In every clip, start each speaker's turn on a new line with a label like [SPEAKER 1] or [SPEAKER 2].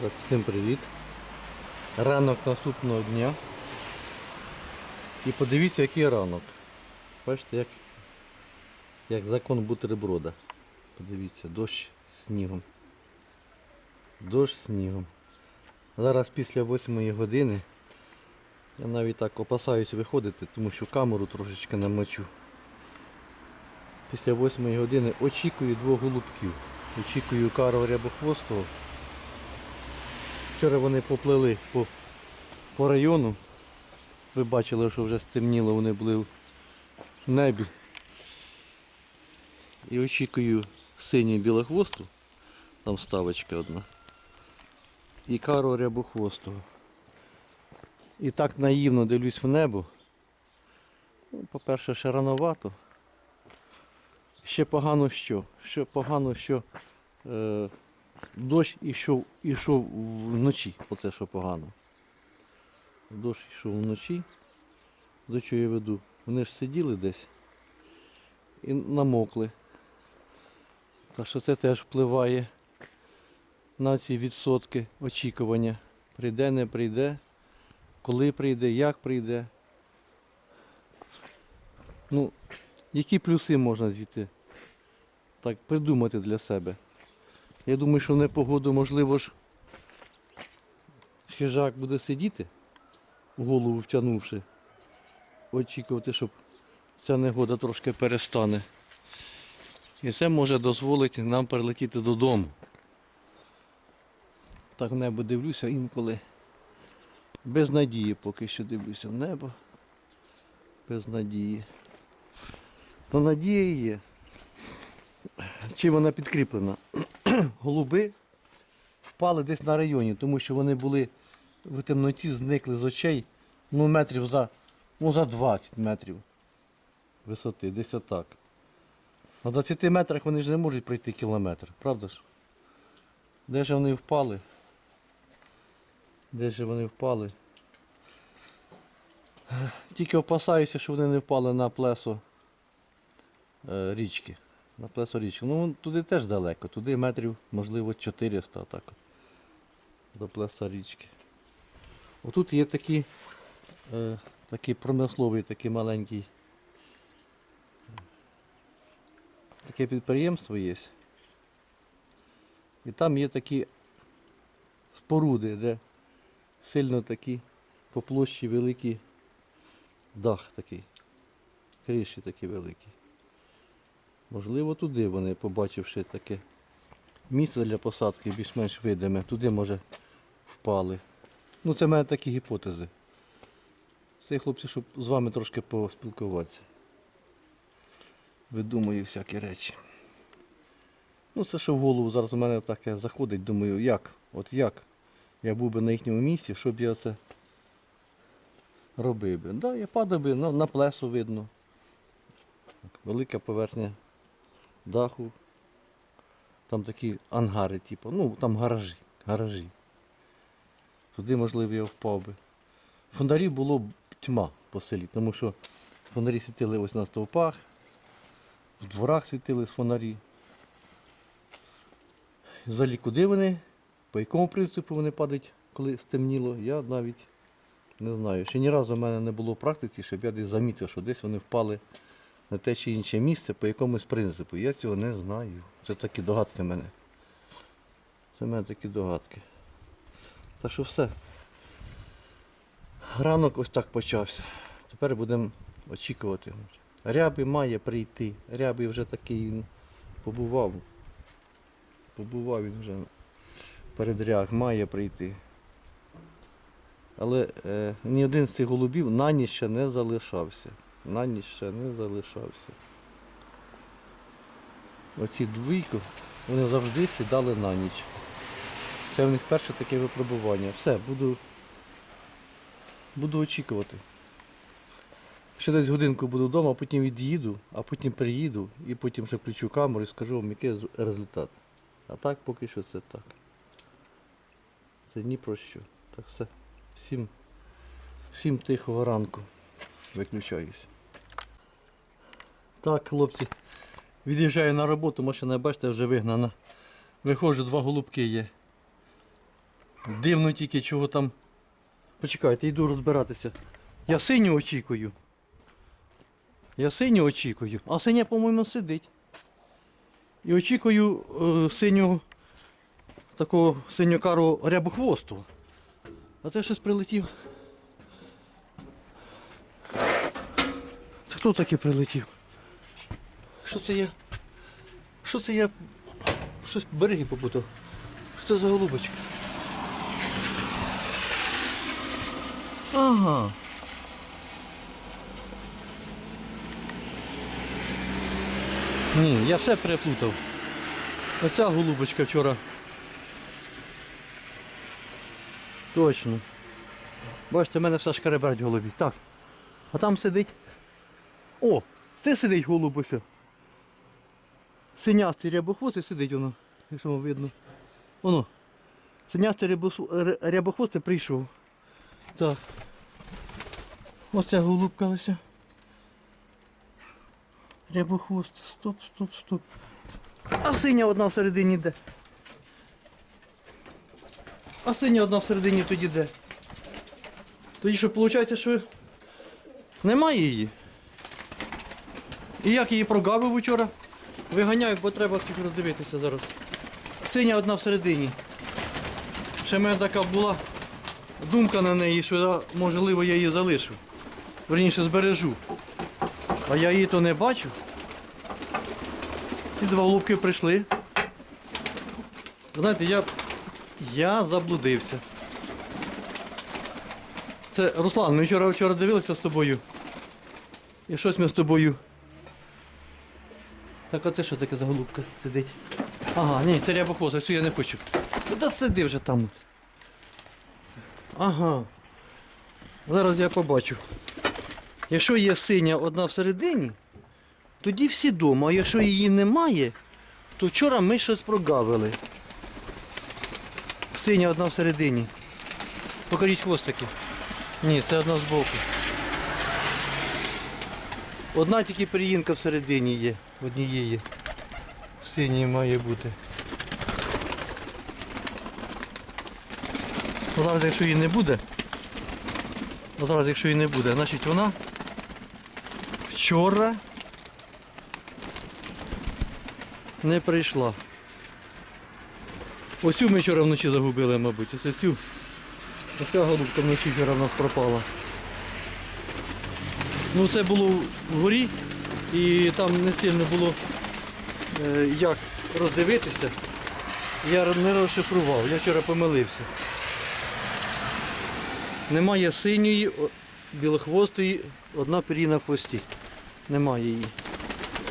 [SPEAKER 1] Так, всім привіт. Ранок наступного дня. І подивіться, який ранок. Бачите, як, як закон бутерброда. Подивіться, дощ снігом. Дощ снігом. Зараз після 8 години я навіть так опасаюсь виходити, тому що камеру трошечки намочу. Після 8 години очікую двох голубків. Очікую кару рябохвостого. Вчора вони поплили по, по району. Ви бачили, що вже стемніло, вони були в небі. І очікую синю білохвосту, там ставочка одна. І кару рябохвостого. І так наївно дивлюсь в небо. Ну, по-перше, ще рановато. Ще погано що? Ще погано, що е, дощ ішов, ішов вночі, оце що погано. Дощ йшов вночі. До чого я веду? Вони ж сиділи десь і намокли. Так що це теж впливає на ці відсотки очікування. Прийде, не прийде, коли прийде, як прийде. Ну, які плюси можна звідти так придумати для себе? Я думаю, що в непогоду, можливо ж, хижак буде сидіти, голову втягнувши, очікувати, щоб ця негода трошки перестане. І це може дозволити нам перелетіти додому. Так в небо дивлюся інколи. Без надії поки що дивлюся в небо. Без надії. То надія є. Чим вона підкріплена? Голуби впали десь на районі, тому що вони були в темноті, зникли з очей ну, метрів за, ну, за 20 метрів висоти, десь отак. На 20 метрах вони ж не можуть пройти кілометр, правда ж? Де ж вони впали? Де ж вони впали? Тільки опасаюся, що вони не впали на плесо е, річки. На плесо річки. Ну туди теж далеко, туди метрів, можливо, 400 так от, до плеса річки. Отут є такі, е, такий промисловий, такий маленький. Таке підприємство є. І там є такі споруди, де сильно такі по площі великі дах такий. Криші такі великі. Можливо, туди вони, побачивши таке місце для посадки більш-менш видиме, туди може впали. Ну це в мене такі гіпотези. Це хлопці, щоб з вами трошки поспілкуватися. Видумую всякі речі. Ну це що в голову зараз у мене таке заходить, думаю, як? От як? Я був би на їхньому місці, щоб я це робив би. Да, я падав би, на, на плесу видно. Велика поверхня даху. Там такі ангари, типу, ну там гаражі. гаражі. Туди, можливо, я впав би. Фонарів було б тьма по селі, тому що фонарі світили ось на стовпах, в дворах світили фонарі. Взагалі, куди вони, по якому принципу вони падають, коли стемніло, я навіть не знаю. Ще ні разу в мене не було практики, щоб я десь замітив, що десь вони впали на те чи інше місце по якомусь принципу. Я цього не знаю. Це такі догадки в мене. Це в мене такі догадки. Так що все. Ранок ось так почався. Тепер будемо очікувати. Ряби має прийти. Ряби вже такий побував. Побував він вже перед ряг, має прийти. Але е, ні один з цих голубів на ніч ще не залишався. На ніч ще не залишався. Оці двійку, вони завжди сідали на ніч. Це в них перше таке випробування. Все, буду, буду очікувати. Ще десь годинку буду вдома, а потім від'їду, а потім приїду і потім ще включу камеру і скажу вам, який результат. А так поки що це так. Це ні про що. Так все. Всім, всім тихого ранку. Виключаюсь. Так, хлопці, від'їжджаю на роботу, машина, бачите, вже вигнана. Виходжу, два голубки є. Дивно тільки чого там. Почекайте, йду розбиратися. Я синю очікую. Я синю очікую. А синя, по-моєму, сидить. І очікую е, синього такого синьокарого рябохвосту. А це щось прилетів. Хто таки прилетів? Що це я? Що це я? Щось береги побутав. Що це за голубочка? Ага. Ні, я все переплутав. Оця голубочка вчора. Точно. Бачите, в мене все шкареберть в голові. Так. А там сидить. О, це сидить голубося. Синястий рябохвостий сидить воно, якщо вам видно. Воно. Синястий рябос- р- рябохвостий прийшов. Так. Оце голубка ось. Рябохвост. Стоп, стоп, стоп. А синя одна всередині де? А синя одна всередині тоді де? Тоді що виходить, що немає її? І як її прогавив вчора? Виганяю, бо треба всіх роздивитися зараз. Синя одна всередині. Ще в мене така була думка на неї, що можливо я її залишу. Верніше збережу. А я її то не бачу. Ці два голубки прийшли. Знаєте, я, я заблудився. Це Руслан, ми вчора вчора дивилися з тобою. І щось ми з тобою. Так оце що таке за голубка сидить? Ага, ні, це рябохвост, а цю я не хочу. Та сиди вже там. Ага. Зараз я побачу. Якщо є синя одна всередині, тоді всі вдома. А якщо її немає, то вчора ми щось прогавили. Синя одна всередині. Покажіть хвостики. Ні, це одна збоку. Одна тільки переїнка всередині є. Однієї. Синій має бути. Ну, Зараз, якщо її не буде, ну, зараз, якщо її не буде, значить вона вчора не прийшла. Оцю ми вчора вночі загубили, мабуть. Ось цю. Оця голубка вночі вчора в нас пропала. Ну це було вгорі і там не сильно було е, як роздивитися. Я не розшифрував, я вчора помилився. Немає синьої, білохвостої, одна пір'їна в хвості. Немає її.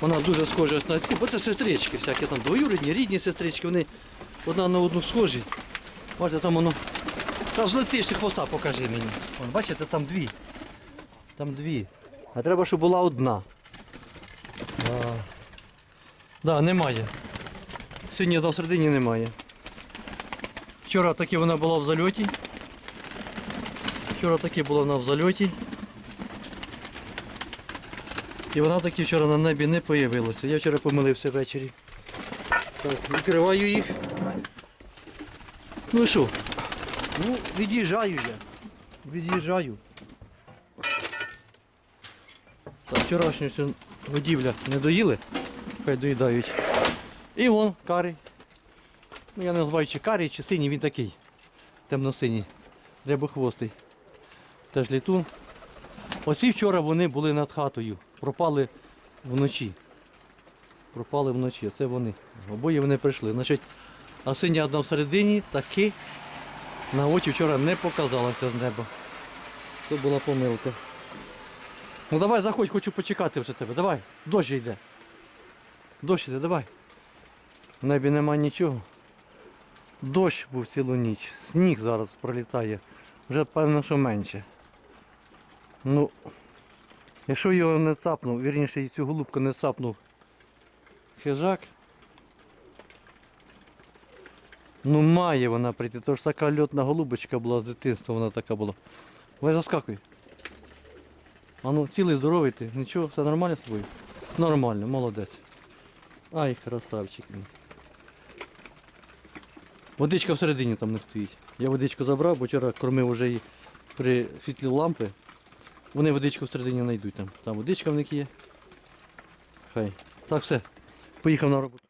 [SPEAKER 1] Вона дуже схожа на цю, бо це сестрички всякі там двоюрідні, рідні сестрички, вони одна на одну схожі. Бачите, там воно. Та злетиш ти хвоста покажи мені. Бачите, там дві. Там дві. А треба, щоб була одна. Да. Да, немає. Сьогодні одна всередині немає. Вчора таки вона була в зальоті. Вчора таки була вона в зальоті. І вона таки вчора на небі не появилася. Я вчора помилився ввечері. Так, відкриваю їх. Ну і що? Ну, від'їжджаю я. Від'їжджаю. Так, вчорашню годівля не доїли, хай доїдають. І вон карий. Ну я не називаю чи карий, чи синій, він такий. Темно-синій. Рябохвостий. Теж літун. Оці вчора вони були над хатою. Пропали вночі. Пропали вночі. Це вони. Обоє вони прийшли. Значить, а синя одна всередині таки на очі вчора не показалася з неба. Це була помилка. Ну давай заходь, хочу почекати вже тебе. Давай, дощ йде. Дощ йде, давай. В небі нема нічого. Дощ був цілу ніч. Сніг зараз пролітає. Вже певно, що менше. Ну, якщо його не цапнув, вірніше цю голубку не цапнув хижак. Ну має вона прийти. Тож така льотна голубочка була з дитинства, вона така була. Давай заскакуй. А ну, цілий здоровий ти. Нічого, все нормально з тобою? Нормально, молодець. Ай, красавчик. Водичка всередині там не стоїть. Я водичку забрав, бо вчора кормив вже її при світлі лампи. Вони водичку всередині знайдуть там. Там водичка в них є. Хай. Так все. Поїхав на роботу.